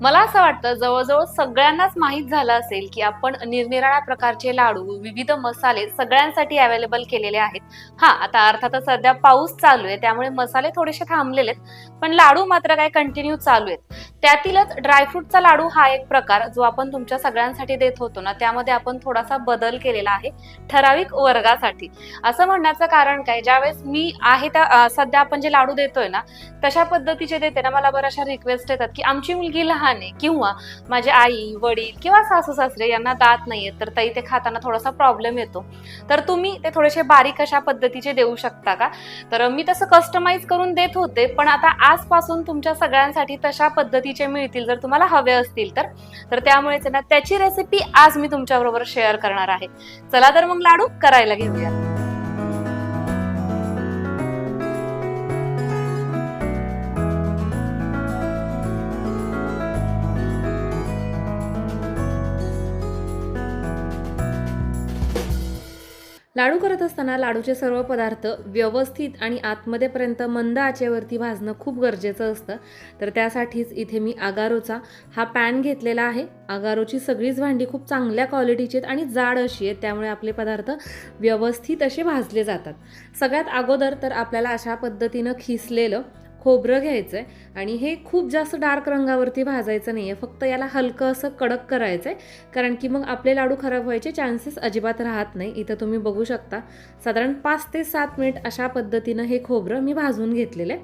मला असं वाटतं जवळजवळ सगळ्यांनाच माहीत झालं असेल की आपण निरनिराळ्या प्रकारचे लाडू विविध मसाले सगळ्यांसाठी अवेलेबल केलेले आहेत. हा आता अर्थातच सध्या पाऊस चालू आहे त्यामुळे मसाले थोडेसे थांबलेले आहेत पण लाडू मात्र काय कंटिन्यू चालू आहेत. त्यातीलच ड्रायफ्रूटचा लाडू हा एक प्रकार जो आपण तुमच्या सगळ्यांसाठी देत होतो ना त्यामध्ये आपण थोडासा बदल केलेला आहे ठराविक वर्गासाठी. असं म्हणण्याचं कारण काय ज्यावेळेस मी आहे त्या सध्या आपण जे लाडू देतोय ना तशा पद्धतीचे देते ना मला बऱ्याचशा रिक्वेस्ट येतात की आमची मुलगी लहान आहे किंवा माझे आई वडील किंवा सासू सासरे यांना दात नाहीयेत तर ताई ते खाताना थोडासा प्रॉब्लेम येतो. तर तुम्ही ते थोडेसे बारीक अशा पद्धतीचे देऊ शकता का? तर मी तसं कस्टमाइज करून देत होते पण आता आजपासून तुमच्या सगळ्यांसाठी तशा पद्धतीचे मिळतील जर तुम्हाला हवे असतील तर. तर त्यामुळेच आहे ना त्याची रेसिपी आज मी तुमच्याबरोबर शेअर करणार आहे. चला तर मग लाडू करायला घेऊया. लाडू करत असताना लाडूचे सर्व पदार्थ व्यवस्थित आणि आतमध्येपर्यंत मंद आचेवरती भाजणं खूप गरजेचं असतं. तर त्यासाठीच इथे मी आगारोचा हा पॅन घेतलेला आहे. आगारोची सगळीच भांडी खूप चांगल्या क्वालिटीची आहेत आणि जाड अशी आहेत त्यामुळे आपले पदार्थ व्यवस्थित असे भाजले जातात. सगळ्यात अगोदर तर आपल्याला अशा पद्धतीनं खिसलेलं खोबरं घ्यायचं आहे आणि हे खूप जास्त डार्क रंगावरती भाजायचं नाही आहे फक्त याला हलकं असं कडक करायचं आहे कारण की मग आपले लाडू खराब व्हायचे चान्सेस अजिबात राहत नाही. इथं तुम्ही बघू शकता. साधारण पाच ते सात मिनिट अशा पद्धतीनं हे खोबरं मी भाजून घेतलेलं आहे.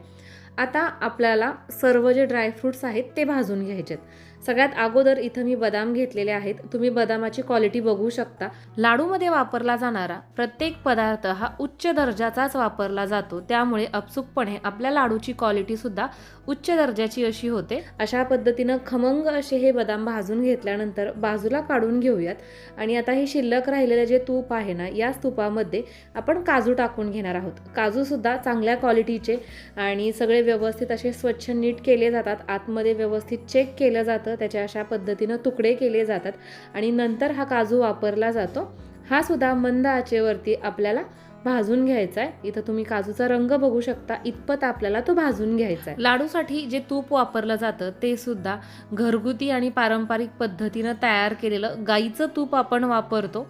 आता आपल्याला सर्व जे ड्रायफ्रूट्स आहेत ते भाजून घ्यायचे आहेत सगळ्यात अगोदर इथं मी बदाम घेतलेले आहेत. तुम्ही बदामाची क्वालिटी बघू शकता. लाडूमध्ये वापरला जाणारा प्रत्येक पदार्थ हा उच्च दर्जाचाच वापरला जातो. त्यामुळे अपसूकपणे आपल्या लाडूची क्वालिटी सुद्धा उच्च दर्जाची अशी होते. अशा पद्धतीनं खमंग असे हे बदाम भाजून घेतल्यानंतर बाजूला काढून घेऊयात. आणि आता हे शिल्लक राहिलेलं जे तूप आहे ना याच तुपामध्ये आपण काजू टाकून घेणार आहोत. काजू सुद्धा चांगल्या क्वालिटीचे आणि सगळे व्यवस्थित असे स्वच्छ नीट केले जातात आतमध्ये व्यवस्थित चेक केलं जातं त्याचे अशा पद्धतीनं तुकडे केले जातात आणि नंतर हा काजू वापरला जातो. हा सुद्धा मंद आचेवरती आपल्याला भाजून घ्यायचा आहे. इथं तुम्ही काजूचा रंग बघू शकता इतपत आपल्याला तो भाजून घ्यायचा आहे. लाडूसाठी जे तूप वापरलं जातं ते सुद्धा घरगुती आणि पारंपरिक पद्धतीनं तयार केलेलं गाईचं तूप आपण वापरतो.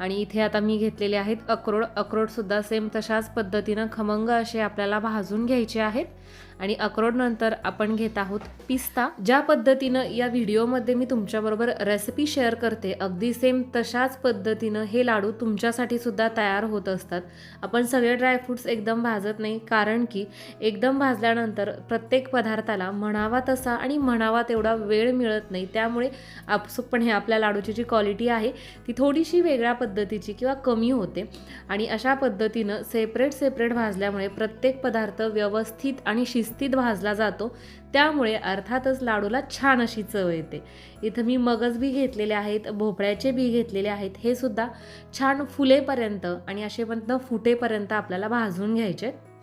आणि इथे आता मी घेतलेले आहेत अक्रोड. अक्रोडसुद्धा सेम तशाच पद्धतीनं खमंग असे आपल्याला भाजून घ्यायचे आहेत. आणि अक्रोड नंतर आपण घेत आहोत पिस्ता ज्या पद्धतीनं या व्हिडिओमध्ये मी तुमच्याबरोबर रेसिपी शेअर करते अगदी सेम तशाच पद्धतीनं हे लाडू तुमच्यासाठी सुद्धा तयार होत असतात. आपण सगळे ड्रायफ्रूट्स एकदम भाजत नाही कारण की एकदम भाजल्यानंतर प्रत्येक पदार्थाला म्हणावा तसा आणि म्हणावा तेवढा वेळ मिळत नाही. त्यामुळे आपसुकपणे आपल्या लाडूची जी क्वालिटी आहे ती थोडीशी वेगळ्या पद्धतीची किंवा कमी होते. आणि अशा पद्धतीनं सेपरेट सेपरेट भाजल्यामुळे प्रत्येक पदार्थ व्यवस्थित आणि शिस्तीत भाजला जातो त्यामुळे अर्थातच लाडूला छान अशी चव येते इथं मी मगज बी घेतलेले आहेत भोपळ्याचे बी घेतलेले आहेत हे सुद्धा छान फुलेपर्यंत आणि असेपर्यंत फुटेपर्यंत आपल्याला भाजून घ्यायचे आहेत.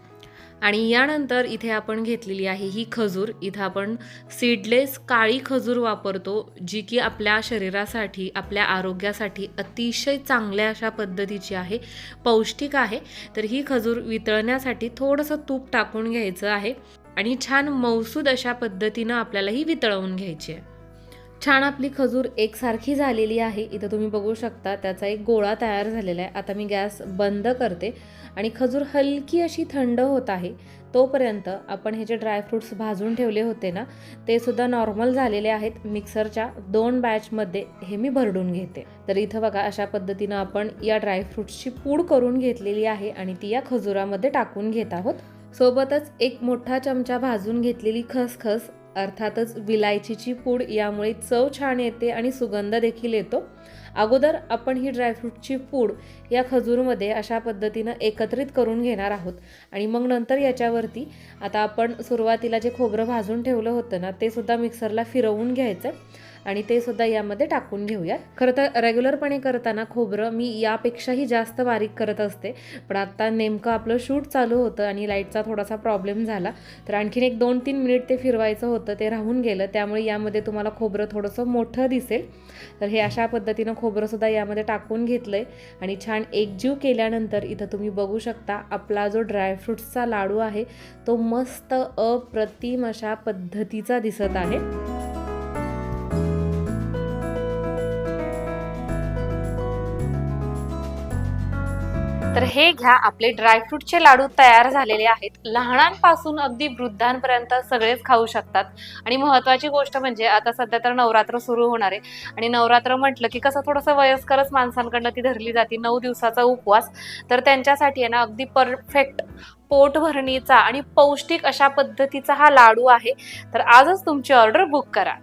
आणि यानंतर इथे आपण घेतलेली आहे ही खजूर. इथं आपण सीडलेस काळी खजूर वापरतो जी की आपल्या शरीरासाठी आपल्या आरोग्यासाठी अतिशय चांगल्या अशा पद्धतीची आहे पौष्टिक आहे. तर ही खजूर वितळण्यासाठी थोडंसं तूप टाकून घ्यायचं आहे आणि छान मौसूद अशा पद्धतीनं आपल्याला ही वितळवून घ्यायची आहे. छान आपली खजूर एकसारखी झालेली आहे. इथं तुम्ही बघू शकता त्याचा एक गोळा तयार झालेला आहे. आता मी गॅस बंद करते आणि खजूर हलकी अशी थंड होत आहे. तोपर्यंत आपण हे जे ड्रायफ्रूट्स भाजून ठेवले होते ना ते सुद्धा नॉर्मल झालेले आहेत. मिक्सरच्या दोन बॅचमध्ये हे मी भरडून घेते. तर इथं बघा अशा पद्धतीनं आपण या ड्रायफ्रूट्सची पूड करून घेतलेली आहे आणि ती या खजुरामध्ये टाकून घेत आहोत. सोबतच एक मोठा चमचा भाजून घेतलेली खसखस अर्थातच विलायचीची पूड यामुळे चव छान येते आणि सुगंध देखील येतो. अगोदर आपण ही ड्रायफ्रूटची पूड या खजूरमध्ये अशा पद्धतीनं एकत्रित करून घेणार आहोत. आणि मग नंतर याच्यावरती आता आपण सुरुवातीला जे खोबरं भाजून ठेवलं होतं ना ते सुद्धा मिक्सरला फिरवून घ्यायचं आणि ते सुद्धा यामध्ये टाकून घेऊयात. खरं तर रेग्युलरपणे करताना खोबरं मी यापेक्षाही जास्त बारीक करत असते. पण आत्ता नेमकं आपलं शूट चालू होतं आणि लाईटचा थोडासा प्रॉब्लेम झाला तर आणखीन एक दोन तीन मिनिट ते फिरवायचं होतं ते राहून गेलं. त्यामुळे यामध्ये तुम्हाला खोबरं थोडंसं मोठं दिसेल. तर हे अशा पद्धतीनं खोबरंसुद्धा यामध्ये टाकून घेतलं आहे आणि छान एकजीव केल्यानंतर इथं तुम्ही बघू शकता आपला जो ड्रायफ्रूट्सचा लाडू आहे तो मस्त अप्रतिम अशा पद्धतीचा दिसत आहे. तर हे घ्या आपले ड्रायफ्रूटचे लाडू तयार झालेले आहेत. लहानांपासून अगदी वृद्धांपर्यंत सगळेच खाऊ शकतात. आणि महत्वाची गोष्ट म्हणजे आता सध्या तर नवरात्र सुरू होणार आहे. आणि नवरात्र म्हटलं की कसं थोडंसं वयस्करच माणसांकडनं ती धरली जाते. नऊ दिवसाचा उपवास. तर त्यांच्यासाठी आहे ना अगदी परफेक्ट पोटभरणीचा आणि पौष्टिक अशा पद्धतीचा हा लाडू आहे. तर आजच तुमची ऑर्डर बुक करा.